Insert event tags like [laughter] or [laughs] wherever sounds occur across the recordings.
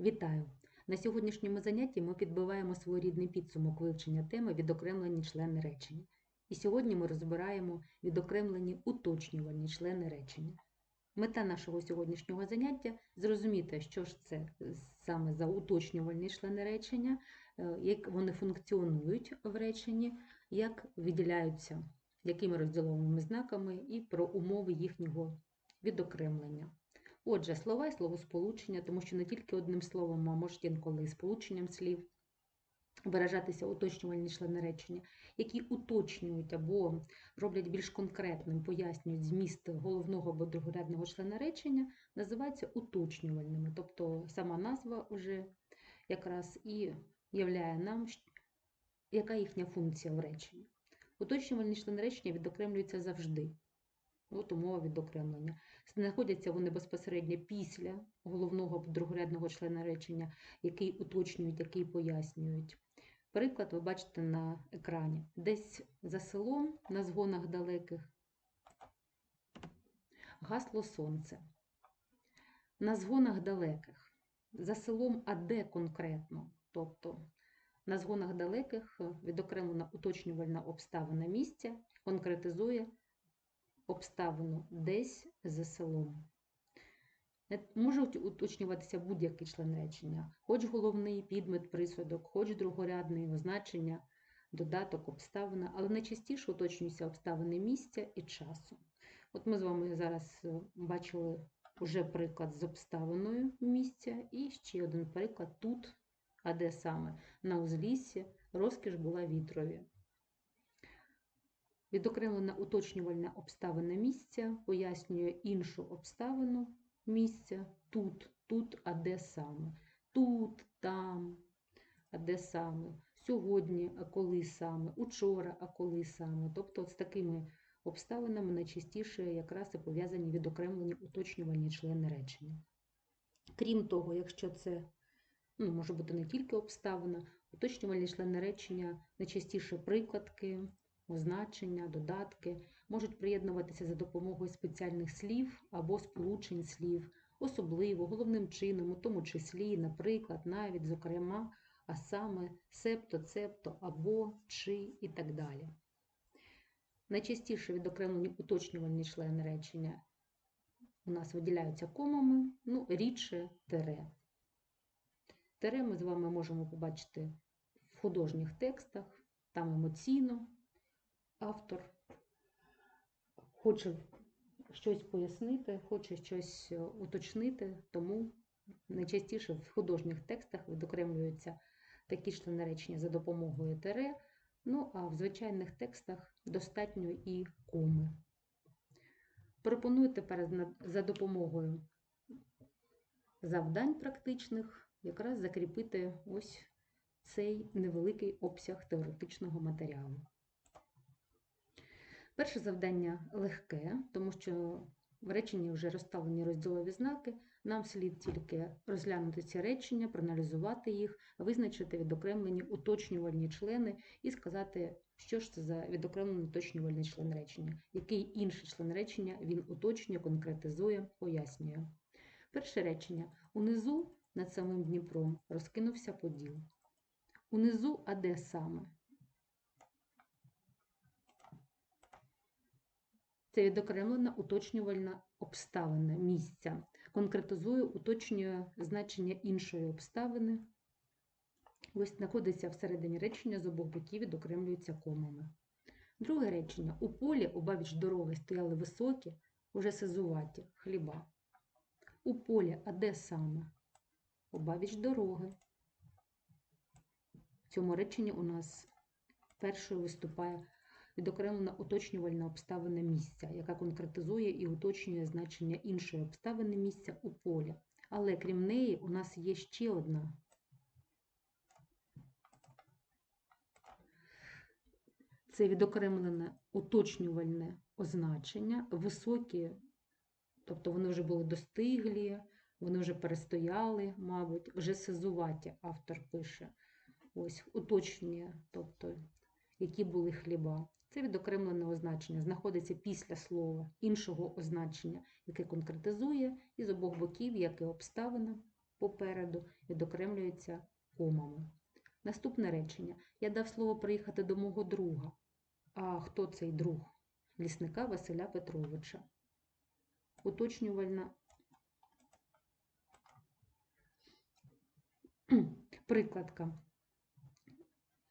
Вітаю! На сьогоднішньому занятті ми підбиваємо своєрідний підсумок вивчення теми відокремлені члени речення. І сьогодні ми розбираємо відокремлені уточнювальні члени речення. Мета нашого сьогоднішнього заняття зрозуміти, що ж це саме за уточнювальні члени речення, е, як вони функціонують в реченні, як виділяються, якими розділовими знаками і про умови їхнього відокремлення. Отже, слова і словосполучення, тому що не тільки одним словом, а може інколи і сполученням слів виражатися уточнювальні члени речення, які уточнюють або роблять більш конкретним, пояснюють зміст головного або другорядного члена речення, називаються уточнювальними. Тобто сама назва вже якраз і являє нам, яка їхня функція в реченні. Уточнювальні члени речення відокремлюються завжди. От умова відокремлення. Знаходяться вони безпосередньо після головного другорядного члена речення, який уточнюють, який пояснюють. Приклад ви бачите на екрані. Десь за селом на згонах далеких гасло сонце. На згонах далеких. За селом, а де конкретно? Тобто на згонах далеких відокремлена уточнювальна обставина місця, конкретизує обставину десь за селом. Можуть уточнюватися будь-який член речення, хоч головний підмет, присудок, хоч другорядний означення, додаток, обставина, але найчастіше уточнюються обставини місця і часу. От ми з вами зараз бачили вже приклад з обставиною місця, і ще один приклад тут, а де саме на узліссі розкіш була вітрові. Відокремлена уточнювальна обставина місця пояснює іншу обставину місця тут, тут, а де саме. Тут, там, а де саме. Сьогодні, а коли саме, учора, а коли саме. Тобто з такими обставинами найчастіше якраз і пов'язані відокремлені уточнювальні члени речення. Крім того, якщо це ну, може бути не тільки обставина, уточнювальні члени речення найчастіше прикладки означення, додатки можуть приєднуватися за допомогою спеціальних слів або сполучень слів, особливо, головним чином, у тому числі, наприклад, навіть, зокрема, а саме септо, цепто або чи і так далі. Найчастіше відокремлені уточнювальні члени речення у нас виділяються комами, ну, рідше тере. Тере ми з вами можемо побачити в художніх текстах, там емоційно автор хоче щось пояснити, хоче щось е, уточнити, тому найчастіше в художніх текстах відокремлюються такі члени речення за допомогою тере, ну а в звичайних текстах достатньо і коми. Пропоную тепер за допомогою завдань практичних якраз закріпити ось цей невеликий обсяг теоретичного матеріалу. Перше завдання легке, тому що в реченні вже розставлені розділові знаки. Нам слід тільки розглянути ці речення, проаналізувати їх, визначити відокремлені уточнювальні члени і сказати, що ж це за відокремлений уточнювальний член речення, який інший член речення він уточнює, конкретизує, пояснює. Перше речення. Унизу над самим Дніпром розкинувся поділ. Унизу, а де саме? Це відокремлена уточнювальна обставина місця. Конкретизує, уточнює значення іншої обставини. Ось знаходиться всередині речення з обох боків відокремлюється комами. Друге речення. У полі обабіч дороги стояли високі, уже сизуваті хліба. У полі, а де саме? Обабіч дороги. В цьому реченні у нас першою виступає відокремлена уточнювальна обставина місця, яка конкретизує і уточнює значення іншої обставини місця у полі. Але крім неї, у нас є ще одна. Це відокремлене уточнювальне означення, високі, тобто вони вже були достиглі, вони вже перестояли, мабуть, вже сизуваті, автор пише. Ось уточнює, тобто, які були хліба. Це відокремлене означення, знаходиться після слова іншого означення, яке конкретизує і з обох боків, як і обставина, попереду відокремлюється комами. Наступне речення. Я дав слово приїхати до мого друга. А хто цей друг? Лісника Василя Петровича. Уточнювальна прикладка.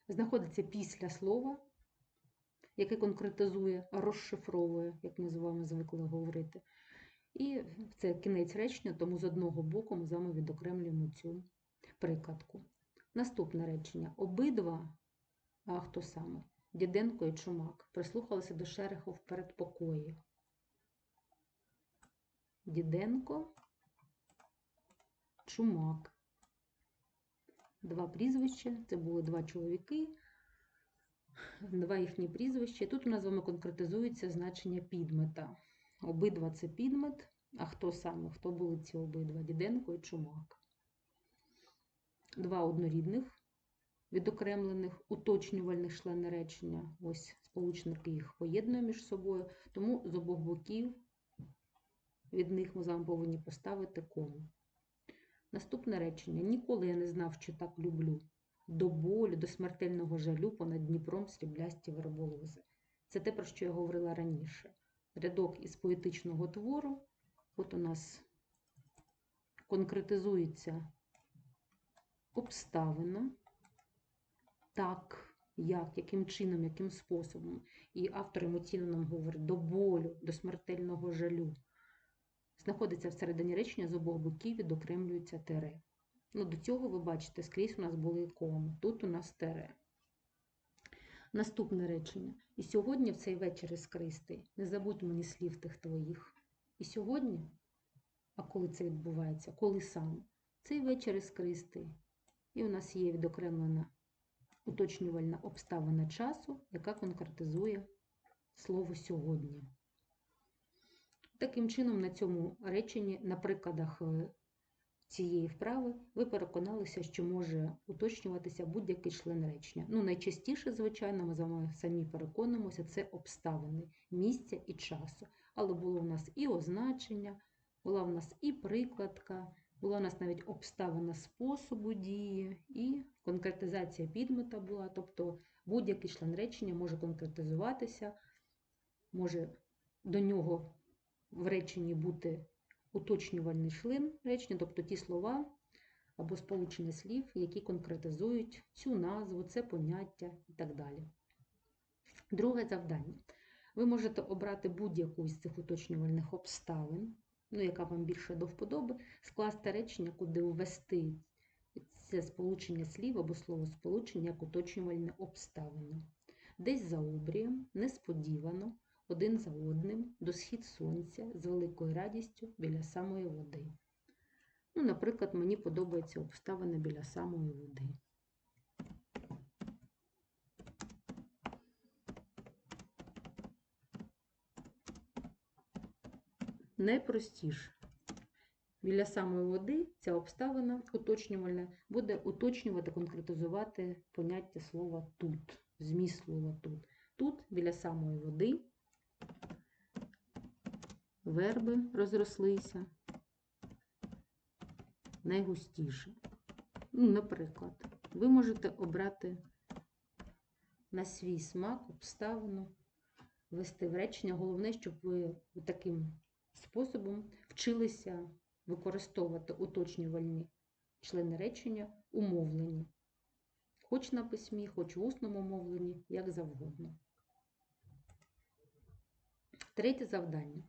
Знаходиться після слова, яке конкретизує, розшифровує, як ми з вами звикли говорити. І це кінець речення, тому з одного боку ми з вами відокремлюємо цю прикладку. Наступне речення. Обидва, а хто саме? Діденко і Чумак прислухалися до шереху в передпокої. Діденко, Чумак. Два прізвища, це були два чоловіки, [laughs] два їхні прізвища. Тут у нас з вами конкретизується значення підмета. Обидва це підмет, а хто саме? Хто були ці обидва? Діденко і Чумак. Два однорідних, відокремлених, уточнювальних члени речення. Ось сполучники їх поєднує між собою, тому з обох боків від них ми з вами повинні поставити кому. Наступне речення. Ніколи я не знав, що так люблю. До болю, до смертельного жалю понад Дніпром сріблясті верболози. Це те, про що я говорила раніше. Рядок із поетичного твору. От у нас конкретизується обставина, так, як, яким чином, яким способом. І автор емоційно нам говорить до болю, до смертельного жалю. Знаходиться всередині речення з обох боків відокремлюється тере. Ну, До цього ви бачите, скрізь у нас були коми, тут у нас тере. Наступне речення. І сьогодні в цей вечір іскристий, не забудь мені слів тих твоїх. І сьогодні, а коли це відбувається, коли саме? Цей вечір іскристий. І у нас є відокремлена уточнювальна обставина часу, яка конкретизує слово сьогодні. Таким чином, на цьому реченні, на прикладах е, цієї вправи, ви переконалися, що може уточнюватися будь-який член речення. Ну, найчастіше, звичайно, ми з вами самі переконуємося, це обставини місця і часу. Але було у нас і означення, була у нас і прикладка, була у нас навіть обставина способу дії, і конкретизація підмета була. Тобто будь-який член речення може конкретизуватися, може до нього в реченні бути уточнювальний член речення, тобто ті слова або сполучення слів, які конкретизують цю назву, це поняття і так далі. Друге завдання. Ви можете обрати будь-яку із цих уточнювальних обставин, ну, яка вам більше до вподоби, скласти речення, куди ввести це сполучення слів або словосполучення як уточнювальне обставину. Десь за обрієм, несподівано, один за одним до схід сонця з великою радістю біля самої води. Ну, Наприклад, мені подобається обставина біля самої води. Найпростіше. Біля самої води ця обставина уточнювальна буде уточнювати, конкретизувати поняття слова тут, зміст слова тут. Тут, біля самої води, верби розрослися найгустіше. Ну, Наприклад, ви можете обрати на свій смак обставину, вести в речення. Головне, щоб ви таким способом вчилися використовувати уточнювальні члени речення умовлені. Хоч на письмі, хоч в усному мовленні, як завгодно. Третє завдання.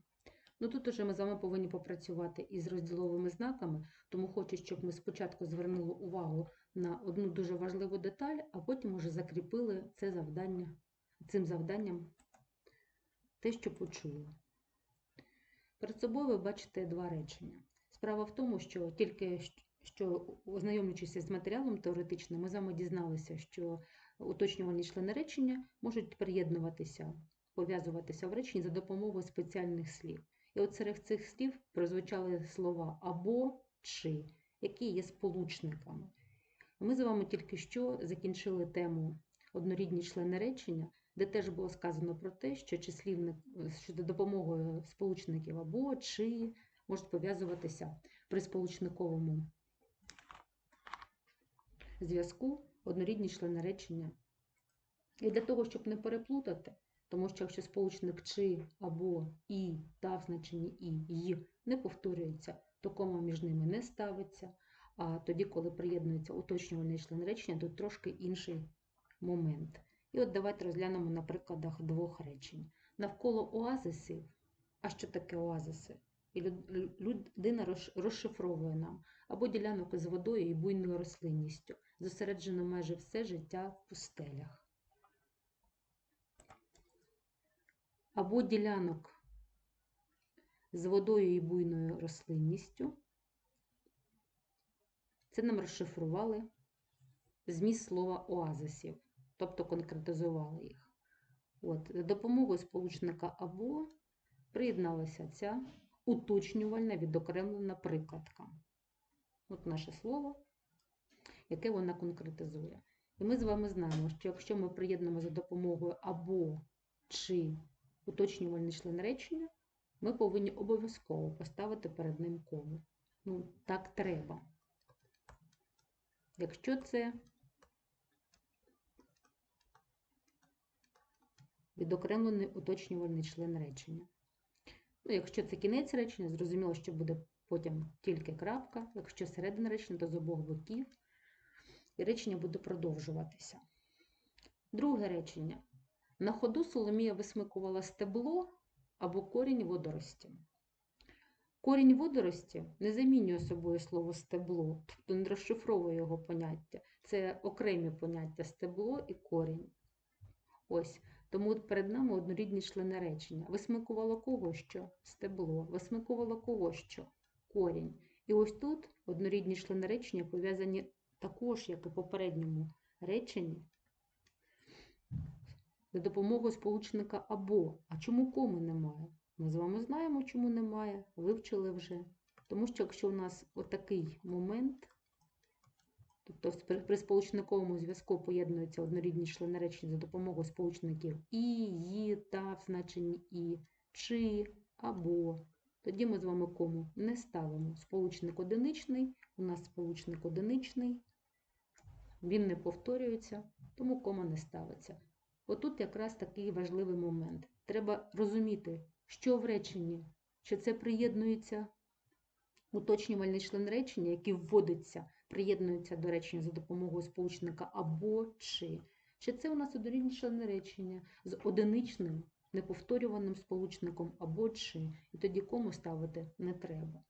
Ну тут уже ми з вами повинні попрацювати із розділовими знаками, тому хочу, щоб ми спочатку звернули увагу на одну дуже важливу деталь, а потім уже закріпили це завдання, цим завданням те, що почули. Перед собою ви бачите два речення. Справа в тому, що тільки що ознайомлюючись з матеріалом теоретичним, ми з вами дізналися, що уточнювальні члени речення можуть приєднуватися, пов'язуватися в реченні за допомогою спеціальних слів. І от серед цих слів прозвучали слова або чи, які є сполучниками. Ми з вами тільки що закінчили тему однорідні члени речення, де теж було сказано про те, що числівник, що за допомогою сполучників або чи можуть пов'язуватися при сполучниковому зв'язку однорідні члени речення. І для того, щоб не переплутати, тому що якщо сполучник чи або і та в значенні і й не повторюється, то кома між ними не ставиться. А тоді, коли приєднується уточнювальний член речення, тут трошки інший момент. І от давайте розглянемо на прикладах двох речень. Навколо оазисів, а що таке оазиси? І людина розшифровує нам або ділянок із водою і буйною рослинністю, зосереджено майже все життя в пустелях. Або ділянок з водою і буйною рослинністю. Це нам розшифрували зміст слова оазисів, тобто конкретизували їх. От, за допомогою сполучника або приєдналася ця уточнювальна відокремлена прикладка. От наше слово, яке вона конкретизує. І ми з вами знаємо, що якщо ми приєднуємо за допомогою або чи уточнювальний член речення, ми повинні обов'язково поставити перед ним кому. Ну, так треба. Якщо це відокремлений уточнювальний член речення. Ну, якщо це кінець речення, зрозуміло, що буде потім тільки крапка. Якщо середина речення, то з обох боків. І речення буде продовжуватися. Друге речення. На ходу Соломія висмикувала стебло або корінь водорості. Корінь водорості не замінює собою слово стебло, тобто не розшифровує його поняття. Це окремі поняття стебло і корінь. Ось. Тому перед нами однорідні члени речення. Висмикувало кого що? Стебло. Висмикувало кого що? Корінь. І ось тут однорідні члени речення пов'язані також, як і попередньому реченні, за допомогою сполучника або. А чому коми немає? Ми з вами знаємо, чому немає, вивчили вже. Тому що якщо у нас отакий момент, тобто при- сполучниковому зв'язку поєднуються однорідні члени речення за допомогою сполучників і, ї, та в значенні і, чи, або, тоді ми з вами кому не ставимо. Сполучник одиничний, у нас сполучник одиничний, він не повторюється, тому кома не ставиться. Отут якраз такий важливий момент. Треба розуміти, що в реченні, що це приєднується уточнювальний член речення, який вводиться, приєднується до речення за допомогою сполучника або чи. Чи це у нас однорідні члени речення з одиничним неповторюваним сполучником або чи, і тоді кому ставити не треба.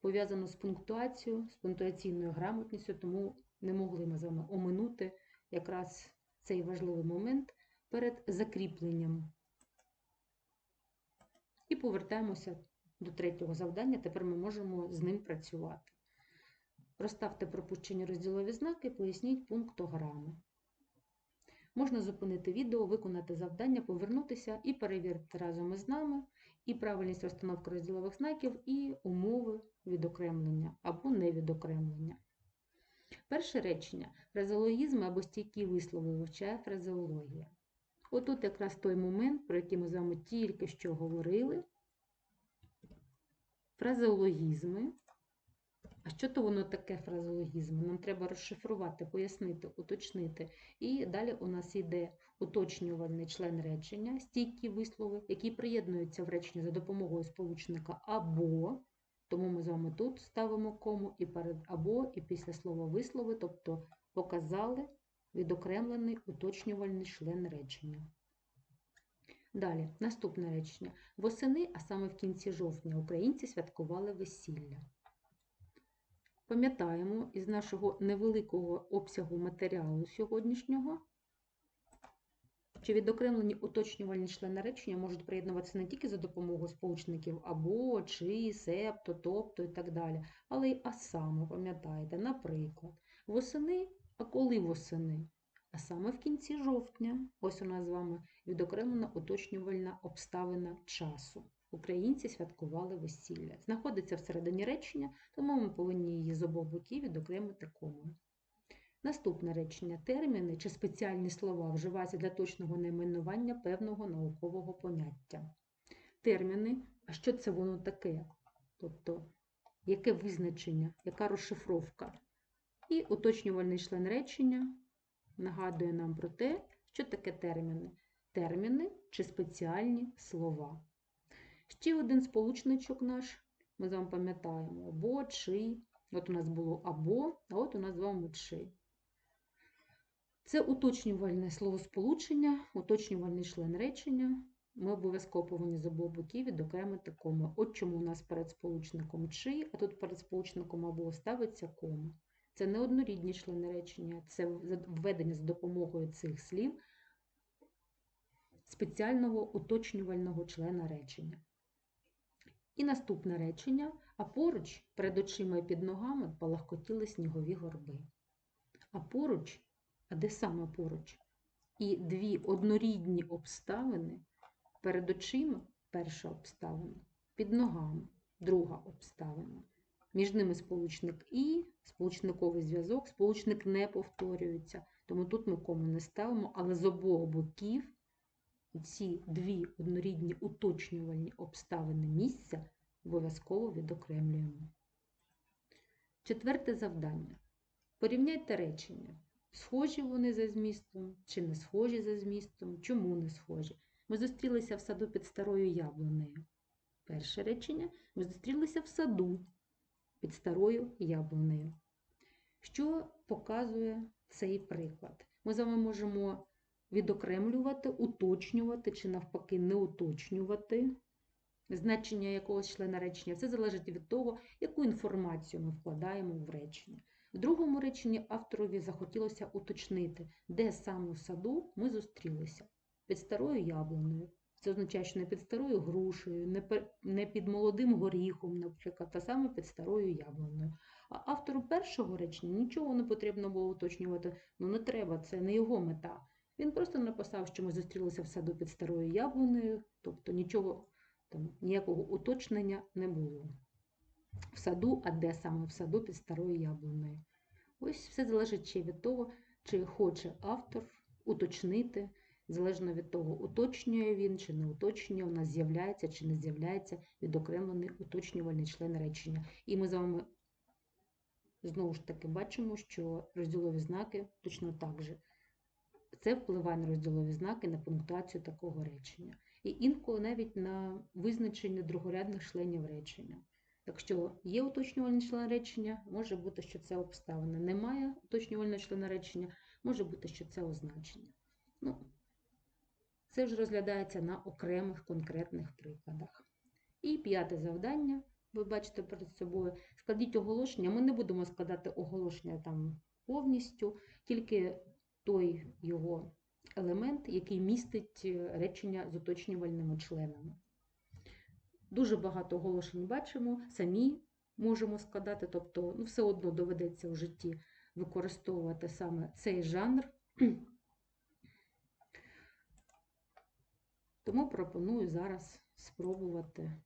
Пов'язано з пунктуацією, з пунктуаційною грамотністю, тому не могли ми з вами оминути якраз цей важливий момент перед закріпленням. І повертаємося до третього завдання. Тепер ми можемо з ним працювати. Розставте пропущені розділові знаки, поясніть пунктограми. Можна зупинити відео, виконати завдання, повернутися і перевірити разом із нами і правильність розстановки розділових знаків, і умови відокремлення або невідокремлення. Перше речення. Фразеологізми або стійкі вислови вивчає фразеологія. Отут якраз той момент, про який ми з вами тільки що говорили. Фразеологізми. А що то воно таке фразеологізм? Нам треба розшифрувати, пояснити, уточнити. І далі у нас йде уточнювальний член речення, стійкі вислови, які приєднуються в реченні за допомогою сполучника або. Тому ми з вами тут ставимо кому і перед або, і після слова вислови, тобто показали відокремлений уточнювальний член речення. Далі, наступне речення. Восени, а саме в кінці жовтня, українці святкували весілля. Пам'ятаємо із нашого невеликого обсягу матеріалу сьогоднішнього, що відокремлені уточнювальні члени речення можуть приєднуватися не тільки за допомогою сполучників або, чи, септо, тобто і так далі, але й а саме, пам'ятаєте, наприклад, восени, а коли восени? А саме в кінці жовтня, ось у нас з вами відокремлена уточнювальна обставина часу. Українці святкували весілля. Знаходиться всередині речення, тому ми повинні її з обох боків відокремити комою. Наступне речення. Терміни чи спеціальні слова вживаються для точного найменування певного наукового поняття. Терміни, а що це воно таке? Тобто, яке визначення, яка розшифровка? І уточнювальний член речення нагадує нам про те, що таке терміни. Терміни чи спеціальні слова. Ще один сполучничок наш, ми з вами пам'ятаємо, або, чи. От у нас було або, а от у нас з вами чи. Це уточнювальне словосполучення, уточнювальний член речення. Ми обов'язково повинні з обох боків відокремити кому. От чому у нас перед сполучником чи, а тут перед сполучником або ставиться кому. Це не однорідні члени речення, це введення з допомогою цих слів спеціального уточнювального члена речення. І наступне речення, а поруч перед очима і під ногами палахкотіли снігові горби. А поруч, а де саме поруч? І дві однорідні обставини перед очима перша обставина, під ногами друга обставина. Між ними сполучник І, сполучниковий зв'язок, сполучник не повторюється, тому тут ми кому не ставимо, але з обох боків ці дві однорідні уточнювальні обставини місця обов'язково відокремлюємо. Четверте завдання. Порівняйте речення. Схожі вони за змістом, чи не схожі за змістом, чому не схожі. Ми зустрілися в саду під старою яблунею. Перше речення ми зустрілися в саду під старою яблунею. Що показує цей приклад? Ми з вами можемо відокремлювати, уточнювати чи навпаки не уточнювати значення якогось члена речення. Це залежить від того, яку інформацію ми вкладаємо в речення. В другому реченні авторові захотілося уточнити, де саме в саду ми зустрілися. Під старою яблуною. Це означає, що не під старою грушею, не під молодим горіхом, наприклад, а саме під старою яблуною. А автору першого речення нічого не потрібно було уточнювати, ну не треба, це не його мета. Він просто написав, що ми зустрілися в саду під старою яблунею, тобто нічого там, ніякого уточнення не було. В саду, а де саме в саду під старою яблунею. Ось все залежить ще від того, чи хоче автор уточнити, залежно від того, уточнює він чи не уточнює, у нас з'являється чи не з'являється відокремлений уточнювальний член речення. І ми з вами знову ж таки бачимо, що розділові знаки точно так же. Це впливає на розділові знаки, на пунктуацію такого речення. І інколи навіть на визначення другорядних членів речення. Якщо є уточнювальний член речення, може бути, що це обставина. Немає уточнювального члена речення, може бути, що це означення. Ну, Це вже розглядається на окремих конкретних прикладах. І п'яте завдання, ви бачите перед собою, складіть оголошення. Ми не будемо складати оголошення там повністю, тільки той його елемент, який містить е, речення з уточнювальними членами. Дуже багато оголошень бачимо, самі можемо складати, тобто ну, все одно доведеться в житті використовувати саме цей жанр. Тому пропоную зараз спробувати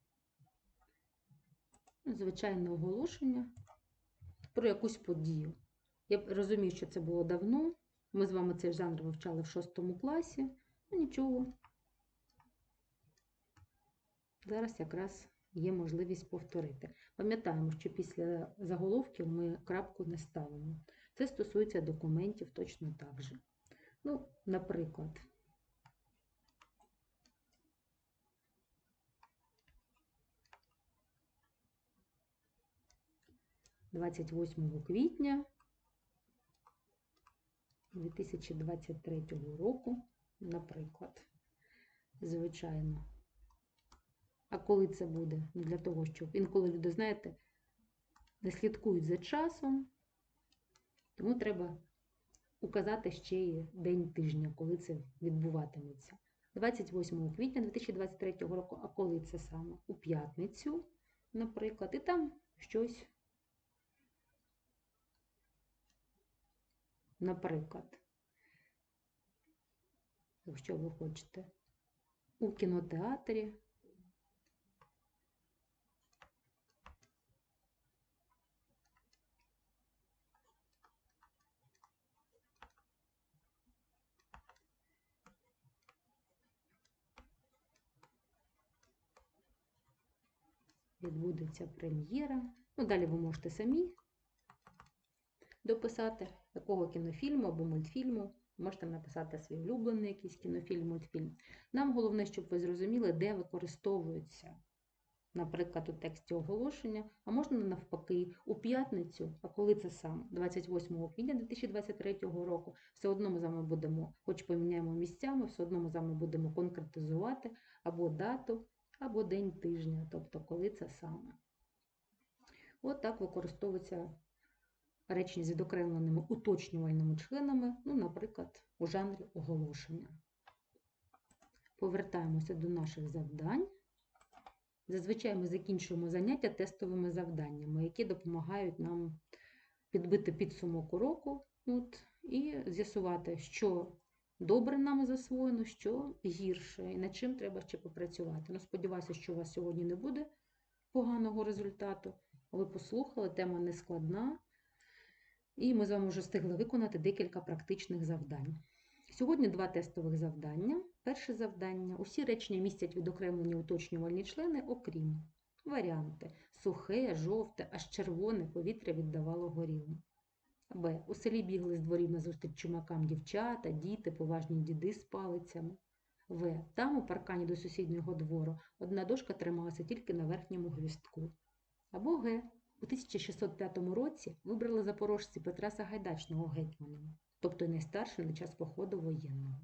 ну, звичайне оголошення про якусь подію. Я розумію, що це було давно, ми з вами цей жанр вивчали в шостому класі. Ну нічого. Зараз якраз є можливість повторити. Пам'ятаємо, що після заголовків ми крапку не ставимо. Це стосується документів точно так же. Ну, наприклад, двадцять восьмого квітня 2023 року, наприклад, звичайно. А коли це буде? Для того, щоб інколи люди, знаєте, не слідкують за часом, тому треба указати ще й день тижня, коли це відбуватиметься. 28 квітня 2023 року, а коли це саме? У п'ятницю, наприклад, і там щось Наприклад, якщо ви хочете, у кінотеатрі. Відбудеться прем'єра. Ну, далі ви можете самі дописати, якого кінофільму або мультфільму. Можете написати свій улюблений якийсь кінофільм, мультфільм. Нам головне, щоб ви зрозуміли, де використовуються, наприклад, у тексті оголошення, а можна навпаки, у п'ятницю, а коли це саме, 28 квітня 2023 року, все одно ми з вами будемо, хоч поміняємо місцями, все одно ми з вами будемо конкретизувати або дату, або день тижня, тобто коли це саме. От так використовується речення з відокремленими уточнювальними членами, ну, наприклад, у жанрі оголошення. Повертаємося до наших завдань. Зазвичай ми закінчуємо заняття тестовими завданнями, які допомагають нам підбити підсумок уроку от, і з'ясувати, що добре нам засвоєно, що гірше, і над чим треба ще попрацювати. Ну, Сподіваюся, що у вас сьогодні не буде поганого результату. Ви послухали, тема не складна. І ми з вами вже встигли виконати декілька практичних завдань. Сьогодні два тестових завдання. Перше завдання. Усі речення містять відокремлені уточнювальні члени, окрім варіанти сухе, жовте, аж червоне повітря віддавало горілому. Б. У селі бігли з дворів назустріч чумакам дівчата, діти, поважні діди з палицями. В. Там, у паркані до сусіднього двору, одна дошка трималася тільки на верхньому гвістку. Або Г. У 1605 році вибрали запорожці Петра Сагайдачного гетьманом, тобто найстарший на час походу воєнного.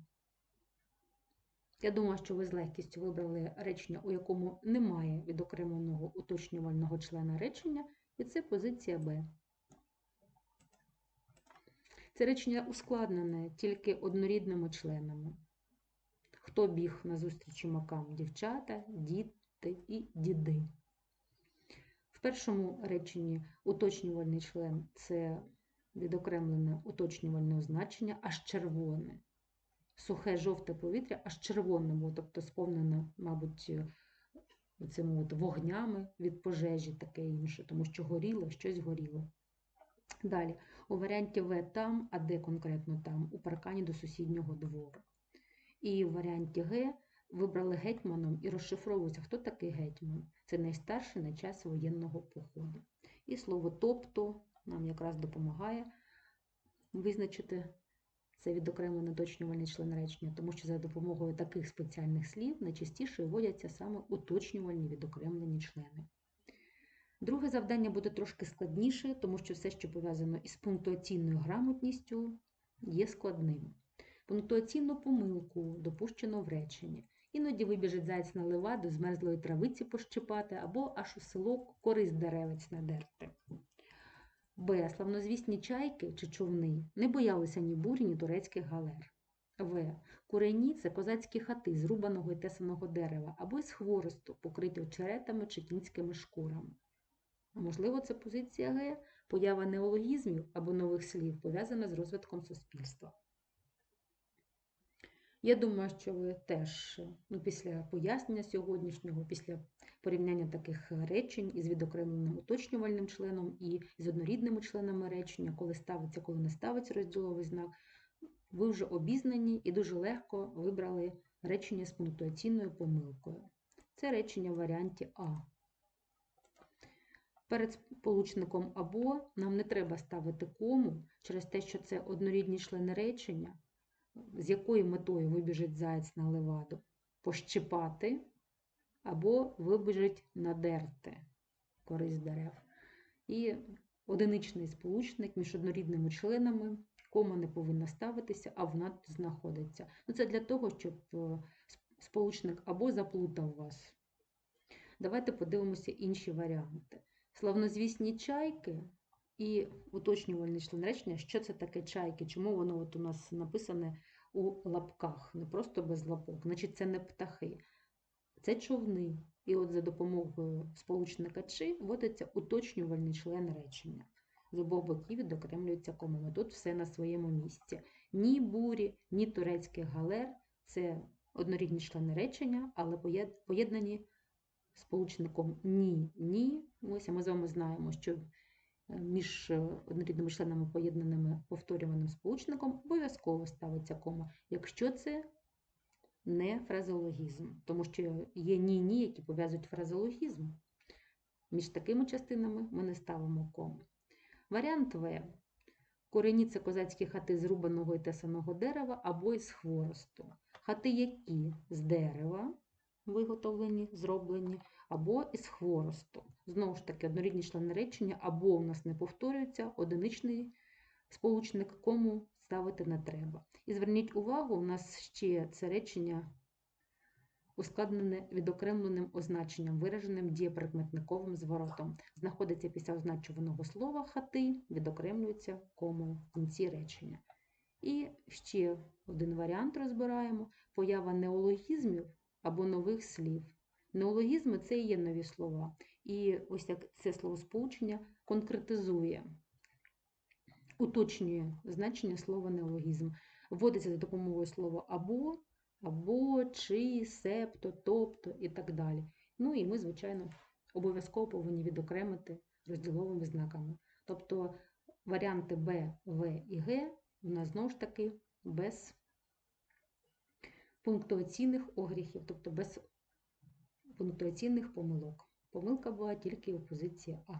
Я думаю, що ви з легкістю вибрали речення, у якому немає відокремленого уточнювального члена речення, і це позиція Б. Це речення ускладнене тільки однорідними членами. Хто біг назустріч макам? Дівчата, діти і діди. В першому реченні уточнювальний член це відокремлене уточнювальне означення, аж червоне. Сухе жовте повітря, аж червоне було, тобто сповнене, мабуть, цими от вогнями від пожежі, таке інше, тому що горіло, щось горіло. Далі, у варіанті В там, а де конкретно там, у паркані до сусіднього двору. І в варіанті Г вибрали гетьманом і розшифровується, хто такий гетьман. Це найстарший на час воєнного походу. І слово тобто нам якраз допомагає визначити це відокремлений уточнювальний член речення, тому що за допомогою таких спеціальних слів найчастіше вводяться саме уточнювальні відокремлені члени. Друге завдання буде трошки складніше, тому що все, що пов'язано із пунктуаційною грамотністю, є складним. Пунктуаційну помилку допущено в реченні. Іноді вибіжить заяць на леваду, змерзлої травиці пощипати, або аж у село користь деревець надерти. Б. Славнозвісні чайки чи човни не боялися ні бурі, ні турецьких галер. В. Курені це козацькі хати з рубаного і тесаного дерева або з хворосту, покриті очеретами чи кінськими шкурами. А можливо, це позиція Г. Поява неологізмів або нових слів пов'язана з розвитком суспільства. Я думаю, що ви теж ну, після пояснення сьогоднішнього, після порівняння таких речень із відокремленим уточнювальним членом і з однорідними членами речення, коли ставиться, коли не ставиться розділовий знак, ви вже обізнані і дуже легко вибрали речення з пунктуаційною помилкою. Це речення в варіанті А. Перед сполучником або нам не треба ставити кому через те, що це однорідні члени речення з якою метою вибіжить заяць на леваду? Пощипати або вибіжить надерти користь дерев. І одиничний сполучник між однорідними членами, кома не повинна ставитися, а вона знаходиться. Ну, Це для того, щоб е, сполучник або заплутав вас. Давайте подивимося інші варіанти. Славнозвісні чайки і уточнювальний член речення, що це таке чайки, чому воно от у нас написане у лапках, не просто без лапок. Значить, це не птахи, це човни. І от за допомогою сполучника «чи» вводиться уточнювальний член речення. З обох боків відокремлюється комами. Тут все на своєму місці. Ні бурі, ні турецьких галер це однорідні члени речення, але поєднані сполучником ні, ні. Ось ми з вами знаємо, що між е, однорідними членами, поєднаними повторюваним сполучником, обов'язково ставиться кома, якщо це не фразеологізм, тому що є ні-ні, які пов'язують фразеологізм. Між такими частинами ми не ставимо кому. Варіант В. Корені це козацькі хати з рубаного і тесаного дерева або із хворосту. Хати які з дерева виготовлені, зроблені, або із хворосту. Знову ж таки, однорідні члени речення або у нас не повторюється, одиничний сполучник, кому ставити не треба. І зверніть увагу, у нас ще це речення ускладнене відокремленим означенням, вираженим дієприкметниковим зворотом. Знаходиться після означуваного слова хати, відокремлюється комою в кінці речення. І ще один варіант розбираємо: поява неологізмів або нових слів. Неологізми це і є нові слова. І ось як це словосполучення конкретизує, уточнює значення слова неологізм. Вводиться за допомогою слова або, або, чи, себто, тобто і так далі. Ну і ми, звичайно, обов'язково повинні відокремити розділовими знаками. Тобто варіанти Б, В і Г у нас знову ж таки без пунктуаційних огріхів, тобто без пунктуаційних помилок. Помилка була тільки у позиції А.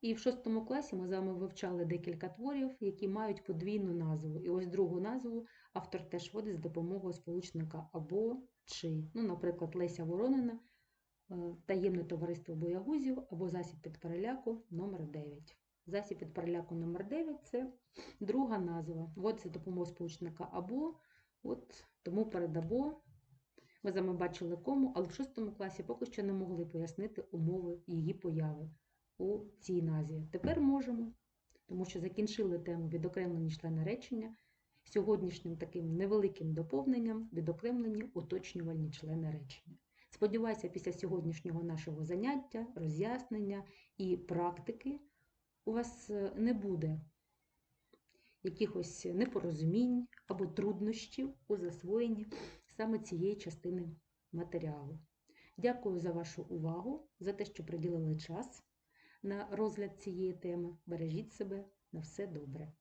І в шостому класі ми з вами вивчали декілька творів, які мають подвійну назву. І ось другу назву автор теж вводить з допомогою сполучника або чи. Ну, наприклад, Леся Воронина, е, таємне товариство боягузів або засіб від переляку номер 9 Засіб від переляку номер 9 це друга назва. Вводиться допомогою сполучника або, от тому перед або ми з бачили кому, але в шостому класі поки що не могли пояснити умови її появи у цій назві. Тепер можемо, тому що закінчили тему відокремлені члени речення. Сьогоднішнім таким невеликим доповненням відокремлені уточнювальні члени речення. Сподіваюся, після сьогоднішнього нашого заняття, роз'яснення і практики у вас е, не буде якихось непорозумінь або труднощів у засвоєнні саме цієї частини матеріалу. Дякую за вашу увагу, за те, що приділили час на розгляд цієї теми. Бережіть себе на все добре.